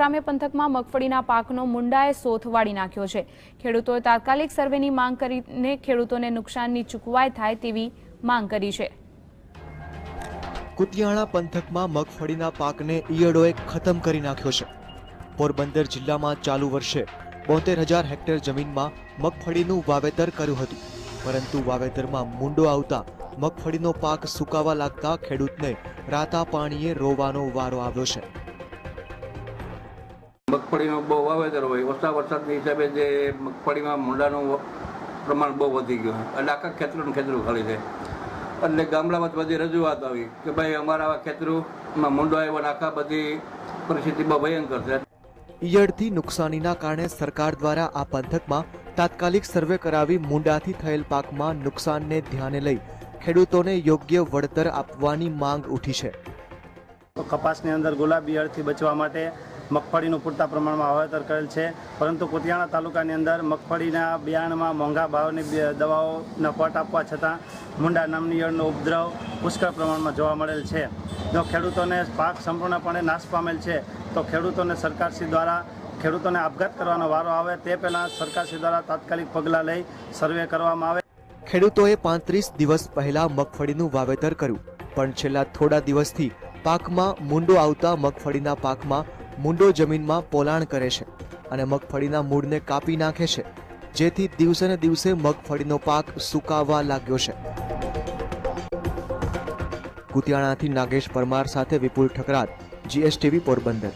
ગ્રામ્ય પંથકમાં મગફળીના પાકનો મુંડાએ સોથ વાળી નાખ્યો છે. ખેડૂતોએ તાત્કાલિક સર્વેની માંગ કરીને ખેડૂતોને નુકસાનની ચૂકવાઈ થાય તેવી માંગ કરી છે. કુતિયાણા પંથકમાં મગફળીના પાકને ઈયળોએ ખતમ કરી નાખ્યો છે. પોરબંદર જિલ્લામાં ચાલુ વર્ષે બોતેર હજાર હેક્ટર જમીનમાં મગફળીનું વાવેતર કર્યું હતું. પરંતુ વાવેતરમાં મૂંડો આવતા મગફળીનો પાક સુકાવા લાગતા ખેડૂતને રાતા પાણીએ રોવાનો વારો આવ્યો છે. મગફળીનું બહુ વાવેતર હોય. ઓછા વરસાદના હિસાબે જે મગફળીમાં મૂંડાનું પ્રમાણ બહુ વધી ગયું એટલે આખા ખેતરોનું ખેતરું ખાલી છે. એટલે ગામડામાં બધી રજૂઆત આવી કે ભાઈ અમારા આવા ખેતરોમાં મૂંડો આવ્યો અને આખા બધી પરિસ્થિતિ બહુ ભયંકર છે. ઈયળથી નુકસાનીના કારણે સરકાર દ્વારા આ પંથકમાં તાત્કાલિક સર્વે કરાવી મુંડાથી થયેલ પાકમાં નુકસાનને ધ્યાને લઈ ખેડૂતોને યોગ્ય વળતર આપવાની માંગ ઉઠી છે. તો કપાસની અંદર ગુલાબી અળથી બચવા માટે મગફળીનું પૂરતા પ્રમાણમાં વાવેતર કરેલ છે. પરંતુ કુતિયાણા તાલુકાની અંદર મગફળીના બિયારણમાં મોંઘા ભાવની દવાઓના પટ આપવા છતાં મુંડા નામની ઈયળનો ઉપદ્રવ પુષ્કળ પ્રમાણમાં જોવા મળેલ છે. જો ખેડૂતોને પાક સંપૂર્ણપણે નાશ પામેલ છે, તો ખેડૂતોને સરકારશ્રી દ્વારા ખેડૂતોને આપઘાત કરવાનો વારો આવે તે પહેલાં સરકારશ્રી દ્વારા તાત્કાલિક પગલાં લઈ સર્વે કરવામાં આવે. ખેડૂતોએ પાંત્રીસ દિવસ પહેલા મગફળીનું વાવેતર કર્યું, પણ છેલ્લા થોડા દિવસથી પાકમાં મૂંડો આવતા મગફળીના પાકમાં મૂંડો જમીનમાં પોલાણ કરે છે અને મગફળીના મૂળને કાપી નાખે છે, જેથી દિવસે ને દિવસે મગફળીનો પાક સુકાવા લાગ્યો છે. કુતિયાણાથી નાગેશ પરમાર સાથે વિપુલ ઠકરાત, જીએસટીવી પોરબંદર.